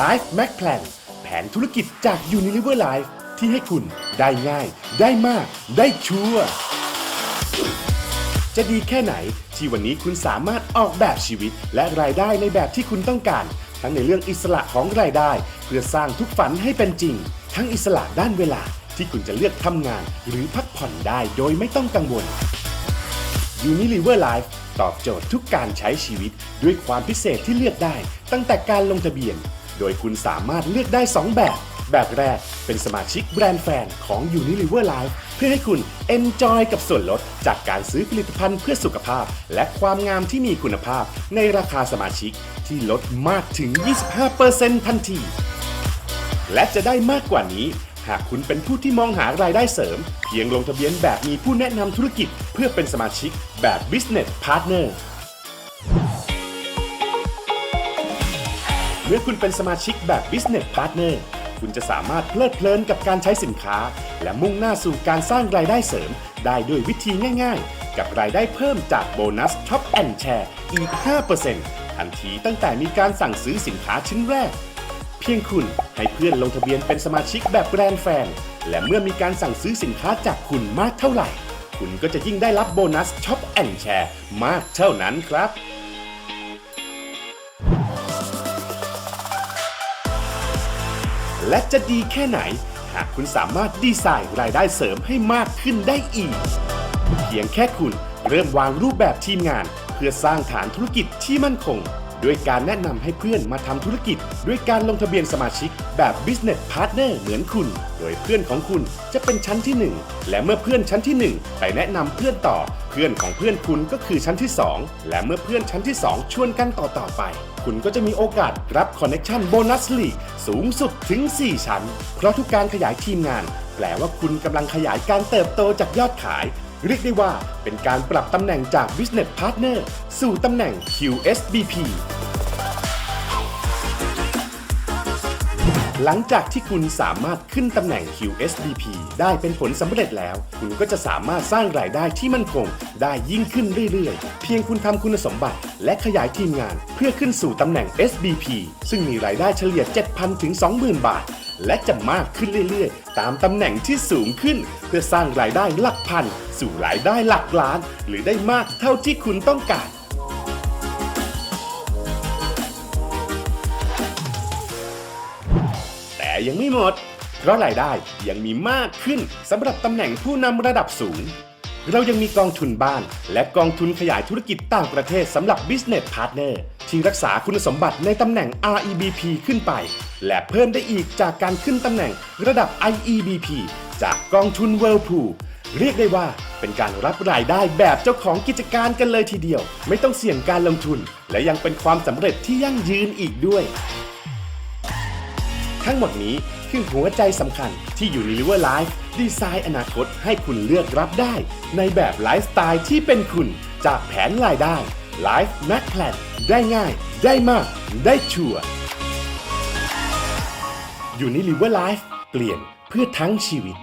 Life Mac Plan แผนธุรกิจจาก Unilever Life ที่ให้คุณได้ง่าย ได้มาก ได้ชัวร์จะดีแค่ไหนที่วันนี้คุณสามารถออกแบบชีวิต และรายได้ในแบบที่คุณต้องการ ทั้งในเรื่องอิสระของรายได้ เพื่อสร้างทุกฝันให้เป็นจริง ทั้งอิสระด้านเวลาที่คุณจะเลือกทำงาน หรือพักผ่อนได้โดยไม่ต้องกังวล Unilever Life ตอบโจทย์ทุกการใช้ชีวิต ด้วยความพิเศษที่เลือกได้ ตั้งแต่การลงทะเบียน โดยคุณสามารถเลือกได้ 2 แบบ แบบแรกเป็นสมาชิกแบรนด์แฟนของ Unilever Life เพื่อให้คุณ Enjoy กับส่วนลด จากการซื้อผลิตภัณฑ์เพื่อสุขภาพ และความงามที่มีคุณภาพ ในราคาสมาชิกที่ลดมากถึง 25%ทันที และจะได้มากกว่านี้ หากคุณเป็นผู้ที่มองหารายได้เสริม เพียงลงทะเบียนแบบมีผู้แนะนำธุรกิจ เพื่อเป็นสมาชิกแบบ Business Partner เมื่อคุณเป็นสมาชิกแบบ Business Partner คุณจะสามารถเพลิดเพลินกับการใช้สินค้า และมุ่งหน้าสู่การสร้างรายได้เสริม ได้ด้วยวิธีง่าย ๆ กับรายได้เพิ่มจากโบนัส Top and Share อีก 5%ทันทีตั้งแต่มีการสั่งซื้อสินค้าชิ้นแรก เพียงคุณให้เพื่อนลงทะเบียนเป็นสมาชิกแบบแบรนด์แฟน และเมื่อมีการสั่งซื้อสินค้าจากคุณมากเท่าไหร่ คุณก็จะยิ่งได้รับโบนัสช็อปแอนแชร์มากเท่านั้นครับ และจะดีแค่ไหน หากคุณสามารถดีไซน์รายได้เสริมให้มากขึ้นได้อีก เพียงแค่คุณเริ่มวางรูปแบบทีมงาน เพื่อสร้างฐานธุรกิจที่มั่นคง ด้วยการแนะนำให้เพื่อนมาทำธุรกิจ ด้วยการลงทะเบียนสมาชิกแบบ Business Partner เหมือนคุณ โดยเพื่อนของคุณจะเป็นชั้นที่ 1 และเมื่อเพื่อนชั้นที่ 1 ไปแนะนำเพื่อนต่อ เพื่อนของเพื่อนคุณก็คือชั้นที่ 2 และเมื่อเพื่อนชั้นที่ 2 ชวนกันต่อต่อไป คุณก็จะมีโอกาสรับคอนเน็ชันโบนัสลีกสูงสุดถึง 4 ชั้น เพราะทุกการขยายทีมงาน แปลว่าคุณกำลังขยายการเติบโตจากยอดขายเรียกได้ว่าเป็นการปรับตำแหน่งจาก Business Partner สู่ตำแหน่ง QSBP หลังจากที่คุณสามารถขึ้นตำแหน่ง QSBP ได้เป็นผลสำเร็จแล้ว คุณก็จะสามารถสร้างรายได้ที่มั่นคง ได้ยิ่งขึ้นเรื่อยๆ เพียงคุณทำคุณสมบัติ และขยายทีมงาน เพื่อขึ้นสู่ตำแหน่ง SBP ซึ่งมีรายได้เฉลี่ย 7,000 ถึง 20,000 บาท และจะมากขึ้นเรื่อยๆ ตามตำแหน่งที่สูงขึ้น เพื่อสร้างรายได้หลักพัน สู่รายได้หลักล้าน หรือได้มากเท่าที่คุณต้องการ ยังไม่หมด เพราะรายได้ยังมีมากขึ้นสำหรับตำแหน่งผู้นำระดับสูง เรายังมีกองทุนบ้าน และกองทุนขยายธุรกิจต่างประเทศสำหรับ Business Partner ที่รักษาคุณสมบัติในตำแหน่ง REBP ขึ้นไป และเพิ่มได้อีกจากการขึ้นตำแหน่งระดับ IEBP จากกองทุน Whirlpool เรียกได้ว่าเป็นการรับรายได้แบบเจ้าของกิจการกันเลยทีเดียว ไม่ต้องเสี่ยงการลงทุน และยังเป็นความสำเร็จที่ยั่งยืนอีกด้วย ทั้งหมดนี้คือหัวใจสำคัญที่อยู่ใน Liver Life ดีไซน์อนาคตให้คุณเลือกรับได้ ในแบบไลฟ์สไตล์ที่เป็นคุณจากแผนรายได้ไลฟ์แม็กแพลนได้ง่าย ได้มาก ได้ชัวร์อยู่ใน Liver Life เปลี่ยนเพื่อทั้งชีวิต